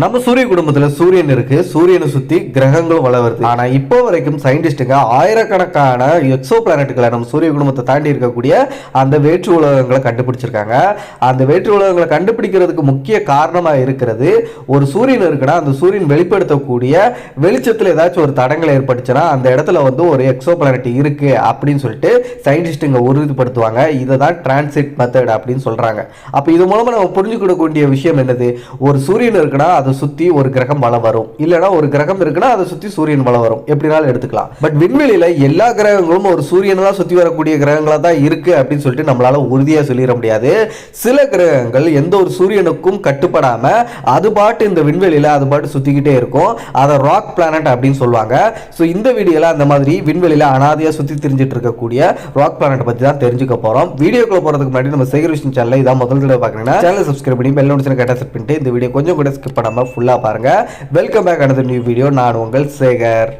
நம்ம சூரிய குடும்பத்துல சூரியன் இருக்கு சூரியனை சுத்தி கிரகங்களும் வள வருது. ஆனா இப்போ வரைக்கும் சயின்டிஸ்டுங்க ஆயிரக்கணக்கான எக்ஸோ பிளானட்டுகளை நம்ம சூரிய குடும்பத்தை தாண்டி இருக்கக்கூடிய அந்த வேற்று உலகங்களை கண்டுபிடிச்சிருக்காங்க. அந்த வேற்று உலகங்களை கண்டுபிடிக்கிறதுக்கு முக்கிய காரணமா இருக்கிறது ஒரு சூரியன் இருக்குன்னா அந்த சூரியன் வெளிப்படுத்தக்கூடிய வெளிச்சத்துல ஏதாச்சும் ஒரு தடங்கள் ஏற்பட்டுச்சுன்னா அந்த இடத்துல வந்து ஒரு எக்ஸோ பிளானட் இருக்கு அப்படின்னு சொல்லிட்டு சயின்டிஸ்டுங்க உறுதிப்படுத்துவாங்க. இதை தான் டிரான்சிட் மெத்தட் அப்படின்னு சொல்றாங்க. அப்போ இது மூலமா நம்ம புரிஞ்சுக்கிடக்கூடிய விஷயம் என்னது? ஒரு சூரியன் இருக்குன்னா அதை சுற்றி ஒரு கிரகம் வளம் வரும். இல்லைன்னா ஒரு கிரகம் இருக்குன்னா அதை சுற்றி சூரியன் வளம் வரும். எப்படினாலும் எடுத்துக்கலாம். பட் விண்வெளியில் எல்லா கிரகங்களும் ஒரு சூரியனை தான் சுற்றி வரக்கூடிய கிரகங்களாக தான் இருக்குது அப்படின்னு சொல்லிட்டு நம்மளால் உறுதியாக சொல்லிட முடியாது. சில கிரகங்கள் எந்த ஒரு சூரியனுக்கும் கட்டுப்படாமல் அது பாட்டு இந்த விண்வெளியில் அது பாட்டு சுற்றிக்கிட்டே இருக்கும். அதை ராக் பிளானட் அப்படின்னு சொல்லுவாங்க. ஸோ இந்த வீடியோவில் அந்த மாதிரி விண்வெளியில் அனாதையாக சுற்றி தெரிஞ்சுட்டு இருக்கக்கூடிய ராக் பிளானட் பற்றி தான் தெரிஞ்சுக்க போகிறோம் வீடியோக்குள்ள போகிறதுக்கு முன்னாடி நம்ம சேகர் விஷயம் சேனல் இதான் முதல் தடவை பார்க்குறீங்கன்னா சேனல் சப்ஸ்கிரைப் பண்ணி பெல் நோட்டிஃபிகேஷன் கேட்ட செட் பண்ணிட்டு இந்த வீடியோ கொஞ்சம் கூட ஸ்கிப் பண்ணாம ஃபுல்லா பாருங்க. Welcome back another new video நான் உங்கள் சேகர்.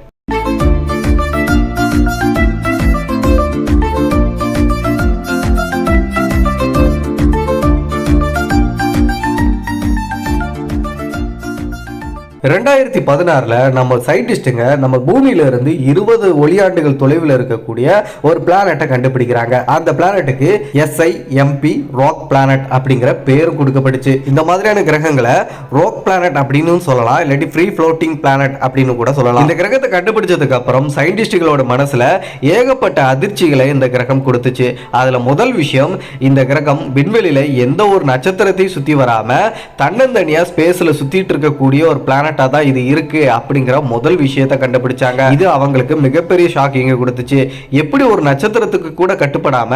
ரெண்டாயிரத்தி பதினாறில் நம்ம சயின்டிஸ்ட்டுங்க நம்ம பூமியிலிருந்து இருபது ஒளியாண்டுகள் தொலைவில் இருக்கக்கூடிய ஒரு பிளானட்டை கண்டுபிடிக்கிறாங்க. அந்த பிளானட்டுக்கு S I M P rock planet அப்படிங்கிற பேர் கொடுக்கப்பட்டுச்சு. இந்த மாதிரியான கிரகங்களை ராக் பிளானட் அப்படின்னு சொல்லலாம் இல்லாட்டி ஃப்ரீ ஃப்ளோட்டிங் பிளானட் அப்படின்னு கூட சொல்லலாம். இந்த கிரகத்தை கண்டுபிடிச்சதுக்கு அப்புறம் சயின்டிஸ்டுகளோட மனசுல ஏகப்பட்ட அதிர்ச்சிகளை இந்த கிரகம் கொடுத்துச்சு. அதுல முதல் விஷயம் இந்த கிரகம் விண்வெளியில எந்த ஒரு நட்சத்திரத்தையும் சுத்தி வராம தன்னந்தனியா ஸ்பேஸ்ல சுத்திட்டு இருக்கக்கூடிய ஒரு பிளானட் பிளானட்டா தான் இது இருக்கு அப்படிங்கிற முதல் விஷயத்தை கண்டுபிடிச்சாங்க. இது அவங்களுக்கு மிகப்பெரிய ஷாக்கிங் கொடுத்துச்சு. எப்படி ஒரு நட்சத்திரத்துக்கு கூட கட்டுப்படாம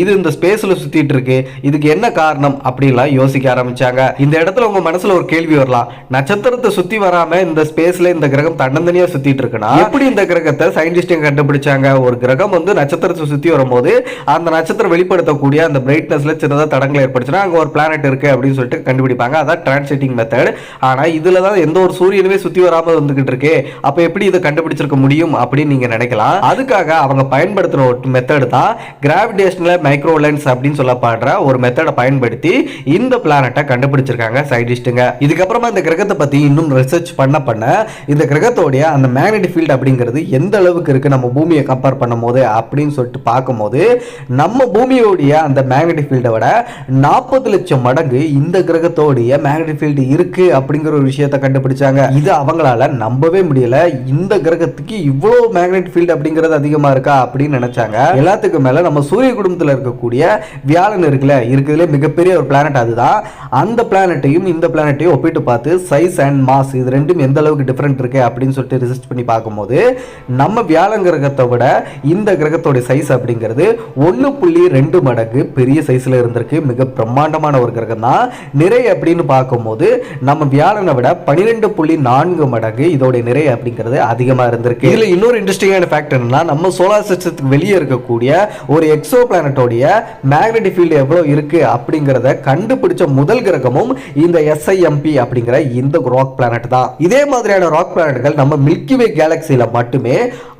இது இந்த ஸ்பேஸ்ல சுத்திட்டு இருக்கு இதுக்கு என்ன காரணம் அப்படின்லாம் யோசிக்க ஆரம்பிச்சாங்க. இந்த இடத்துல உங்க மனசுல ஒரு கேள்வி வரலாம். நட்சத்திரத்தை சுத்தி வராம இந்த ஸ்பேஸ்ல இந்த கிரகம் தன்னந்தனியா சுத்திட்டு இருக்குன்னா எப்படி இந்த கிரகத்தை சயின்டிஸ்டுங்க கண்டுபிடிச்சாங்க? ஒரு கிரகம் வந்து நட்சத்திரத்தை சுத்தி வரும்போது அந்த நட்சத்திரம் வெளிப்படுத்தக்கூடிய அந்த பிரைட்னஸ்ல சின்னதா தடங்கள் ஏற்படுச்சுன்னா அங்க ஒரு பிளானட் இருக்கு அப்படின்னு சொல்லிட்டு கண்டுபிடிப்பாங்க. அதான் டிரான்ஸ்லேட்டிங் மெத்தட் ஆனா இதுல தான் எந்த ஒரு சூரியனுமே சுத்தி வராம வந்துகிட்டு இருக்கு. அப்ப எப்படி இதை கண்டுபிடிச்சிருக்க முடியும் அப்படின்னு நீங்க நினைக்கலாம். அதுக்காக அவங்க பயன்படுத்துற ஒரு மெத்தட் தான் கிராவிடேஷனல் மைக்ரோ லென்ஸ் அப்படின்னு சொல்லப்படுற ஒரு மெத்தடை பயன்படுத்தி இந்த பிளானட்டை கண்டுபிடிச்சிருக்காங்க சயின்டிஸ்ட்டுங்க இதுக்கப்புறமா இந்த கிரகத்தை பத்தி இன்னும் ரிசர்ச் பண்ண பண்ண இந்த கிரகத்தோடைய அந்த மேக்னெட்டிக் ஃபீல்டு அப்படிங்கிறது எந்த அளவுக்கு இருக்கு? நம்ம பூமியை கம்பேர் பண்ணும்போது அப்படின்னு சொல்லிட்டு பார்க்கும்போது நம்ம பூமியோடைய அந்த மேக்னெட்டிக் ஃபீல்டை விட நாற்பது லட்சம் மடங்கு இந்த கிரகத்தோடைய மேக்னெட்டிக் ஃபீல்டு இருக்கு அப்படிங்கிற ஒரு விஷயத்தை கண்டுபிடிச்சா இருக்காங்க இது அவங்களால நம்பவே முடியல. இந்த கிரகத்துக்கு இவ்வளோ மேக்னெட் ஃபீல்டு அப்படிங்கிறது அதிகமா இருக்கா அப்படின்னு நினைச்சாங்க. எல்லாத்துக்கும் மேல நம்ம சூரிய குடும்பத்தில் இருக்கக்கூடிய வியாழன் இருக்குல்ல இருக்கிறதுல மிகப்பெரிய ஒரு பிளானட் அதுதான். அந்த பிளானட்டையும் இந்த பிளானட்டையும் ஒப்பிட்டு பார்த்து சைஸ் அண்ட் மாஸ் இது ரெண்டும் எந்த அளவுக்கு டிஃப்ரெண்ட் இருக்கு அப்படின்னு சொல்லிட்டு ரிசர்ச் பண்ணி பார்க்கும்போது நம்ம வியாழன் கிரகத்தை விட இந்த கிரகத்தோட சைஸ் அப்படிங்கிறது ஒன்று புள்ளி ரெண்டு மடங்கு பெரிய சைஸில் இருந்திருக்கு. மிக பிரம்மாண்டமான ஒரு கிரகம் தான் நிறை அப்படின்னு பார்க்கும்போது நம்ம வியாழனை விட பன்னிரெண்டு புள்ளி நான்கு மடங்கு இதோட நிறை அப்படிங்கிறது அதிகமா இருந்திருக்கு. இதுல இன்னொரு இன்ட்ரெஸ்டிங்கான ஃபேக்ட் என்னன்னா நம்ம சோலார் சிஸ்டத்துக்கு வெளியே இருக்கக்கூடிய ஒரு எக்ஸோ பிளானட்டோடைய மேக்னெட்டிக் ஃபீல்டு எவ்வளவு இருக்கு அப்படிங்கிறத கண்டுபிடிச்ச முதல் கிரகமும் இந்த எஸ்ஐஎம்பி அப்படிங்கிற இந்த ராக் பிளானட் தான். இதே மாதிரியான ராக் பிளானட்கள் நம்ம மில்கி வே மட்டுமே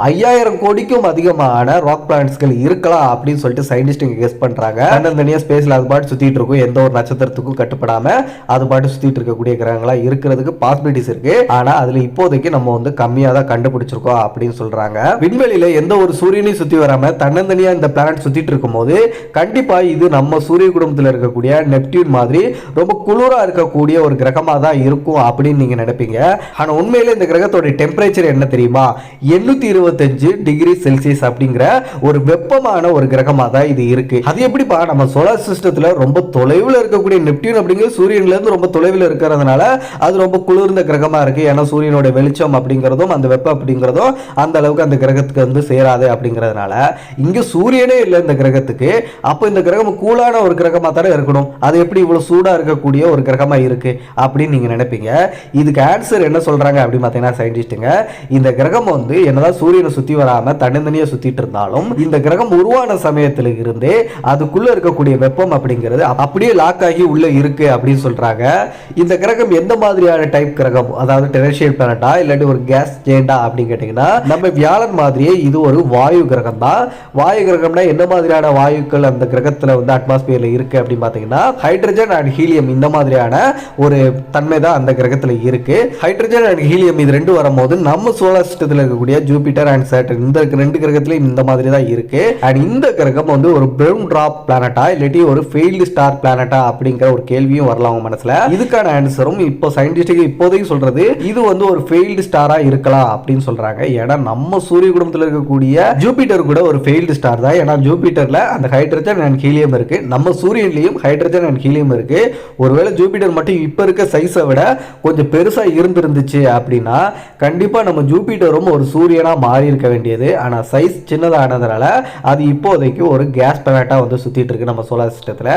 ஐயாயிரம் கோடிக்கும் அதிகமான ராக் பிளானட்ஸ்கள் இருக்கலாம் அப்படின்னு சொல்லிட்டு சயின்டிஸ்ட் கெஸ் பண்றாங்க. தனியாக ஸ்பேஸில் அது பாட்டு சுத்திட்டு இருக்கும். எந்த ஒரு நட்சத்திரத்துக்கும் கட்டுப்படாம அது பாட்டு சுத்திட்டு இருக்கக்கூடிய கிரகங்களா இருக்கிறதுக்கு பாசிபிலிட்டிஸ் இருக்கு ஆனா அதுல இப்போதைக்கு நம்ம வந்து கம்மியா தான் கண்டுபிடிச்சிருக்கோம் அப்படின்னு சொல்றாங்க. விண்வெளியில எந்த ஒரு சூரியனையும் சுத்தி வராம தன்னந்தனியா இந்த பிளானட் சுத்திட்டு இருக்கும்போது கண்டிப்பா இது நம்ம சூரிய குடும்பத்தில் இருக்கக்கூடிய நெப்டியூன் மாதிரி ரொம்ப குளிரா இருக்கக்கூடிய ஒரு கிரகமா தான் இருக்கும் அப்படின்னு நீங்க நினைப்பீங்க. ஆனா உண்மையில இந்த கிரகத்தோட டெம்பரேச்சர் என்ன தெரியுமா? எண்ணூத்தி இருபத்தஞ்சு டிகிரி செல்சியஸ் அப்படிங்கிற ஒரு வெப்பமான ஒரு கிரகமா தான் இது இருக்கு. அது எப்படிப்பா நம்ம சோலார் சிஸ்டத்துல ரொம்ப தொலைவில் இருக்கக்கூடிய நெப்டியூன் அப்படிங்கிறது சூரியன்ல இருந்து ரொம்ப தொலைவில் இருக்கிறதுனால அது ரொம்ப குளிர்ந்த கிரகமாக இருக்குது ஏன்னா சூரியனோட வெளிச்சம் அப்படிங்கிறதும் அந்த வெப்பம் அப்படிங்கிறதும் அந்த அளவுக்கு அந்த கிரகத்துக்கு வந்து சேராது அப்படிங்கிறதுனால இங்கே சூரியனே இல்லை இந்த கிரகத்துக்கு. அப்போ இந்த கிரகம் கூலான ஒரு கிரகமாக தானே இருக்கணும். அது எப்படி இவ்வளோ சூடாக இருக்கக்கூடிய ஒரு கிரகமாக இருக்கு அப்படின்னு நீங்கள் நினைப்பீங்க. இதுக்கு ஆன்சர் என்ன சொல்கிறாங்க அப்படின்னு பார்த்தீங்கன்னா சயின்டிஸ்ட்டுங்க இந்த கிரகம் வந்து என்னதான் சூரியனை சுற்றி வராமல் தனித்தனியாக சுற்றிட்டு இருந்தாலும் இந்த கிரகம் உருவான சமயத்தில் இருந்தே அதுக்குள்ளே இருக்கக்கூடிய வெப்பம் அப்படிங்கிறது அப்படியே லாக் ஆகி உள்ளே இருக்குது அப்படின்னு சொல்கிறாங்க இந்த கிரகம் எந்த மாதிரியான டைப் கிரகம்? கிரகம் அதாவது டெரேஷியல் பிளானட்டா இல்லாட்டி ஒரு கேஸ் ஜெயண்டா அப்படின்னு கேட்டிங்கன்னா நம்ம வியாழன் மாதிரியே இது ஒரு வாயு கிரகம் தான். வாயு கிரகம்னா என்ன மாதிரியான வாயுக்கள் அந்த கிரகத்தில் வந்து அட்மாஸ்பியரில் இருக்கு அப்படின்னு பார்த்தீங்கன்னா ஹைட்ரஜன் அண்ட் ஹீலியம் இந்த மாதிரியான ஒரு தன்மை தான் அந்த கிரகத்தில் இருக்கு. ஹைட்ரஜன் அண்ட் ஹீலியம் இது ரெண்டு வரும்போது நம்ம சோலார் சிஸ்டத்தில் இருக்கக்கூடிய ஜூபிட்டர் அண்ட் சேட்டன் இந்த ரெண்டு கிரகத்திலையும் இந்த மாதிரி தான் இருக்கு. அண்ட் இந்த கிரகம் வந்து ஒரு பிரவுன் டிராப் பிளானட்டா இல்லாட்டி ஒரு ஃபெயில்டு ஸ்டார் பிளானட்டா அப்படிங்கிற ஒரு கேள்வியும் வரலாம் அவங்க மனசுல. இதுக்கான ஆன்சரும் இப்போ சயின்டிஸ்டுக்கு இப்போதைக்கு சொல்றது இது வந்து ஒரு ஃபெயில்டு ஸ்டாரா இருக்கலாம் அப்படின்னு சொல்றாங்க. ஏன்னா நம்ம சூரிய குடும்பத்தில் இருக்கக்கூடிய ஜூபிட்டர் கூட ஒரு ஃபெயில்டு ஸ்டார் தான். ஏன்னா ஜூபிட்டர்ல அந்த ஹைட்ரஜன் அண்ட் ஹீலியம் இருக்கு. நம்ம சூரியன்லயும் ஹைட்ரஜன் அண்ட் ஹீலியம் இருக்கு. ஒருவேளை ஜூபிட்டர் மட்டும் இப்போ இருக்க சைஸை விட கொஞ்சம் பெருசா இருந்திருந்துச்சு அப்படின்னா கண்டிப்பா நம்ம ஜூபிட்டரும் ஒரு சூரியனா மாறி இருக்க வேண்டியது. ஆனா சைஸ் சின்னதானதுனால அது இப்போதைக்கு ஒரு கேஸ் பிளானட்டா வந்து சுத்திட்டு இருக்கு நம்ம சோலார் சிஸ்டத்துல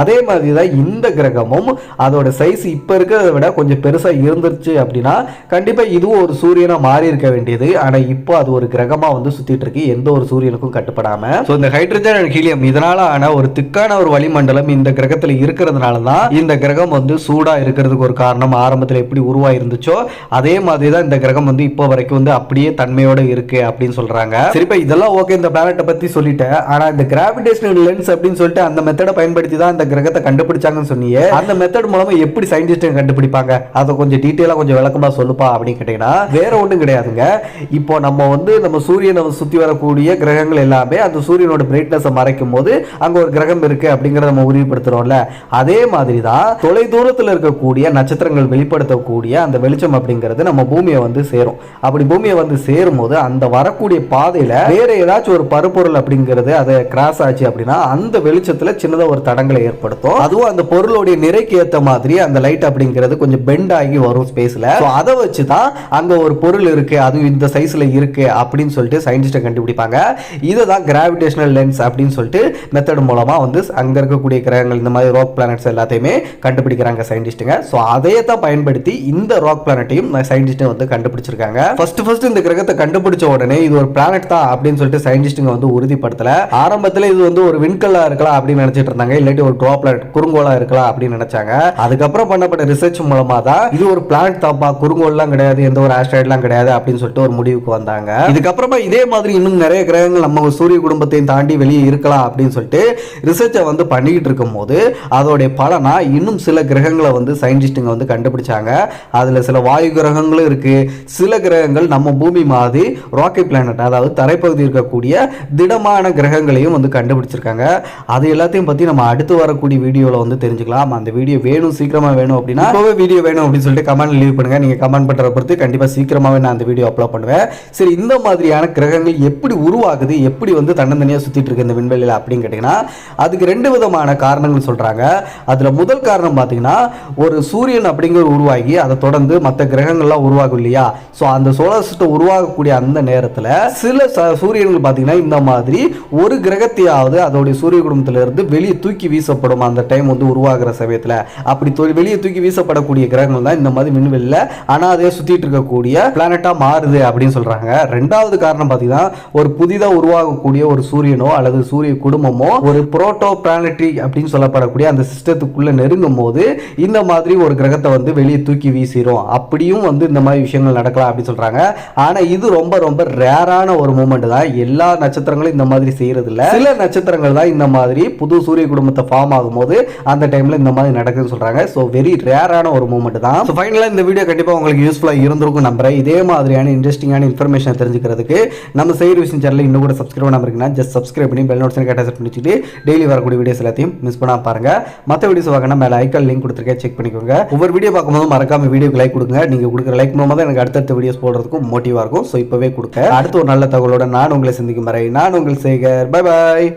அதே மாதிரி தான் இந்த கிரகமும் அதோட சைஸ் இப்போ இருக்கிறத விட கொஞ்சம் பெருசா இருந்துருச்சு அப்படின்னா கண்டிப்பா இதுவும் ஒரு சூரியனாக மாறி இருக்க வேண்டியது. ஆனால் இப்போ அது ஒரு கிரகமா வந்து சுத்திட்டு இருக்கு. எந்த ஒரு சூரியனுக்கும் கட்டுப்படாம. ஸோ இந்த ஹைட்ரஜன் அண்ட் ஹீலியம் இதனால ஆன ஒரு திக்கான ஒரு வளிமண்டலம் இந்த கிரகத்துல இருக்கிறதுனால தான் இந்த கிரகம் வந்து சூடா இருக்கிறதுக்கு ஒரு காரணம். ஆரம்பத்தில் எப்படி உருவாயிருந்துச்சோ அதே மாதிரி தான் இந்த கிரகம் வந்து இப்போ வரைக்கும் வந்து அப்படியே தன்மையோட இருக்கு அப்படின்னு சொல்றாங்க. சரிப்பா இதெல்லாம் ஓகே இந்த பிளானட்டை பத்தி சொல்லிட்டேன். ஆனா இந்த கிராவிடேஷனல் லென்ஸ் அப்படின்னு சொல்லிட்டு அந்த மெத்தடை பயன்படுத்தி தான் இந்த கிரகத்தை கண்டுபிடிச்சாங்கன்னு சொன்னியே அந்த மெத்தட் மூலமா எப்படி சயின்டிஸ்ட் கண்டுபிடிப்பாங்க? அதை கொஞ்சம் டீட்டெயில் கொஞ்சம் விளக்கமா சொல்லுப்பா அப்படின்னு கேட்டிங்கன்னா வேற ஒன்றும் கிடையாதுங்க. இப்போ நம்ம வந்து நம்ம சூரியனை சுற்றி வரக்கூடிய கிரகங்கள் எல்லாமே அந்த சூரியனோட பிரைட்னஸை மறைக்கும் போது அங்கே ஒரு கிரகம் இருக்கு அப்படிங்கிறத நம்ம உறுதிப்படுத்துகிறோம்ல அதே மாதிரி தான் தொலை தூரத்தில் இருக்கக்கூடிய நட்சத்திரங்கள் வெளிப்படுத்தக்கூடிய அந்த வெளிச்சம் அப்படிங்கிறது நம்ம பூமியை வந்து சேரும். அப்படி பூமியை வந்து சேரும் போது அந்த வரக்கூடிய பாதையில் வேற ஏதாச்சும் ஒரு பருப்பொருள் அப்படிங்கிறது அதை கிராஸ் ஆச்சு அப்படின்னா அந்த வெளிச்சத்தில் சின்னதாக ஒரு தடங்களை ஏற்படுத்தும். அதுவும் அந்த பொருளுடைய நிறைக்கு ஏற்ற மாதிரி அந்த லைட் அப்படிங்கிறது கொஞ்சம் பெண்ட் ஆகி வரும் ஸ்பேஸ்ல அதை வச்சு தான் அங்க ஒரு பொருள் இருக்கு அது இந்த சைஸ்ல இருக்கு அப்படின்னு சொல்லிட்டு சயின்டிஸ்ட் கண்டுபிடிப்பாங்க. இதை தான் கிராவிடேஷனல் லென்ஸ் அப்படின்னு சொல்லிட்டு மெத்தட் மூலமா வந்து அங்க இருக்கக்கூடிய கிரகங்கள் இந்த மாதிரி ராக் பிளானட்ஸ் எல்லாத்தையுமே கண்டுபிடிக்கிறாங்க சயின்டிஸ்ட்டுங்க ஸோ அதையே தான் பயன்படுத்தி இந்த ராக் பிளானட்டையும் சயின்டிஸ்ட் வந்து கண்டுபிடிச்சிருக்காங்க. ஃபர்ஸ்ட் ஃபர்ஸ்ட் இந்த கிரகத்தை கண்டுபிடிச்ச உடனே இது ஒரு பிளானட் தான் அப்படின்னு சொல்லிட்டு சயின்டிஸ்ட்டுங்க வந்து உறுதிப்படுத்தல. ஆரம்பத்தில் இது வந்து ஒரு விண்கல்லா இருக்கலாம் அப்படின்னு நினைச்சிட்டு இருந்தாங்க. இல்லாட்டி ஒரு ட்ரா பிளானட் குறுங்கோலா இருக்கலாம் அப்படின்னு நினைச்சாங்க. அதுக்கப்புறம் பண்ணப்பட்ட ரிசர்ச் மூலமா தான் இது ஒரு பிளானட் தாப்பா குறுங்கோல்லாம் கிடையாது எந்த ஒரு ஆஸ்ட்ராய்ட்லாம் கிடையாது அப்படின்னு சொல்லிட்டு ஒரு முடிவுக்கு வந்தாங்க. இதுக்கப்புறமா இதே மாதிரி இன்னும் நிறைய கிரகங்கள் நம்ம சூரிய குடும்பத்தையும் தாண்டி வெளியே இருக்கலாம் அப்படின்னு சொல்லிட்டு ரிசர்ச்சை வந்து பண்ணிக்கிட்டு இருக்கும்போது அதோடைய பலனா இன்னும் சில கிரகங்களை வந்து சயின்டிஸ்ட்டுங்க வந்து கண்டுபிடிச்சாங்க. அதில் சில வாயு கிரகங்களும் இருக்கு. சில கிரகங்கள் நம்ம பூமி மாதிரி ராக்கெட் பிளானட் அதாவது தரைப்பகுதி இருக்கக்கூடிய திடமான கிரகங்களையும் வந்து கண்டுபிடிச்சிருக்காங்க. அது எல்லாத்தையும் பற்றி நம்ம அடுத்து வரக்கூடிய வீடியோவில் வந்து தெரிஞ்சுக்கலாம். அந்த வீடியோ வேணும் சீக்கிரமாக வேணும் அப்படின்னா வீடியோ வேணும் அப்படின்னு சொல்லிட்டு கமெண்ட் லீவ் பண்ணுங்க. நீங்கள் கமெண்ட் பண்ணுறத பொறுத்து கண்டிப்பாக சீக்கிரமாகவே நான் அந்த வீடியோ அப்லோட் பண்ணுவேன். சரி இந்த மாதிரியான கிரகங்கள் எப்படி உருவாகுது? எப்படி வந்து தன்னந்தனியாக சுற்றிட்டு இருக்கு இந்த விண்வெளியில் அப்படின்னு கேட்டிங்கன்னா அதுக்கு ரெண்டு விதமான காரணங்கள் சொல்கிறாங்க அதில் முதல் காரணம் பார்த்தீங்கன்னா ஒரு சூரியன் அப்படிங்கிற உருவாகி அதை தொடர்ந்து மற்ற கிரகங்கள்லாம் உருவாகும் இல்லையா? ஸோ அந்த சோலார் சிஸ்டம் உருவாகக்கூடிய அந்த நேரத்தில் சில சூரியன்கள் பார்த்தீங்கன்னா இந்த மாதிரி ஒரு கிரகத்தையாவது அதோடைய சூரிய குடும்பத்திலிருந்து வெளியே தூக்கி வீசப்படும். அந்த டைம் வந்து உருவாகிற சமயத்தில். அப்படி வெளியே தூக்கி வீசப்படக்கூடிய கிரகங்கள் தான் இந்த மாதிரி விண்வெளியில் அனாதையாக சுற்றிட்டு இருக்கக்கூடிய பிளானட்டாக மாறுது அப்படின்னு சொல்கிறாங்க ரெண்டாவது காரணம் பார்த்தீங்கன்னா ஒரு புதிதாக உருவாகக்கூடிய ஒரு சூரியனோ அல்லது சூரிய குடும்பமோ ஒரு புரோட்டோ பிளானட்ரி அப்படின்னு சொல்லப்படக்கூடிய அந்த சிஸ்டத்துக்குள்ளே நெருங்கும் போது இந்த மாதிரி ஒரு கிரகத்தை வந்து வெளியே தூக்கி வீசிடும் அப்படியும் வந்து இந்த மாதிரி விஷயங்கள் நடக்கலாம் அப்படின்னு சொல்கிறாங்க ஆனால் இது ரொம்ப ரொம்ப ரேரான ஒரு மூமெண்ட் தான். எல்லா நட்சத்திரங்களும் இந்த மாதிரி செய்கிறதில்ல சில நட்சத்திரங்கள் தான் இந்த மாதிரி புது சூரிய குடும்பத்தை ஃபார்ம் ஆகும்போது அந்த டைமில் இந்த மாதிரி நடக்குதுன்னு சொல்கிறாங்க ஸோ வெரி ரேரான ஒரு மூமெண்ட் தான். ஸோ ஃபைனலாக இந்த வீடியோ கண்டிப்பாக உங்களுக்கு யூஸ்ஃபுல்லாக இருந்திருக்கும் நம்புறேன். இதே மாதிரியான இன்ட்ரெஸ்டிங்கான இன்ஃபர்மேஷன் தெரிஞ்சுக்கிறதுக்கு நம்ம செய்கிற விஷயம் சேனல் இன்னும் கூட சப்ஸ்கிரைப் பண்ணாமல் இருக்குன்னா ஜஸ்ட் சப்ஸ்கிரைப் பண்ணி பெல் நோட்ஸ் கேட்ட செட் பண்ணி வச்சுட்டு டெய்லி வரக்கூடிய வீடியோஸ் எல்லாத்தையும் மிஸ் பண்ணாம பாருங்கள் மற்ற வீடியோஸ் வாங்கினா மேலே ஐக்கால் லிங்க் கொடுத்துருக்கேன். செக் பண்ணிக்கோங்க. ஒவ்வொரு வீடியோ பார்க்கும்போது மறக்காம வீடியோக்கு லைக் கொடுங்க. நீங்கள் கொடுக்குற லைக் மூலமாக தான் எனக்கு அடுத்தடுத்த வீடியோஸ் போடுறதுக்கும் மோட்டிவாக இருக்கும். ஸோ இப்போவே கொடுக்க அடுத்த ஒரு நல்ல தகவலோட நான் உங்களை சந்திக்கும் வரை நான் உங்கள் சேகர். Bye bye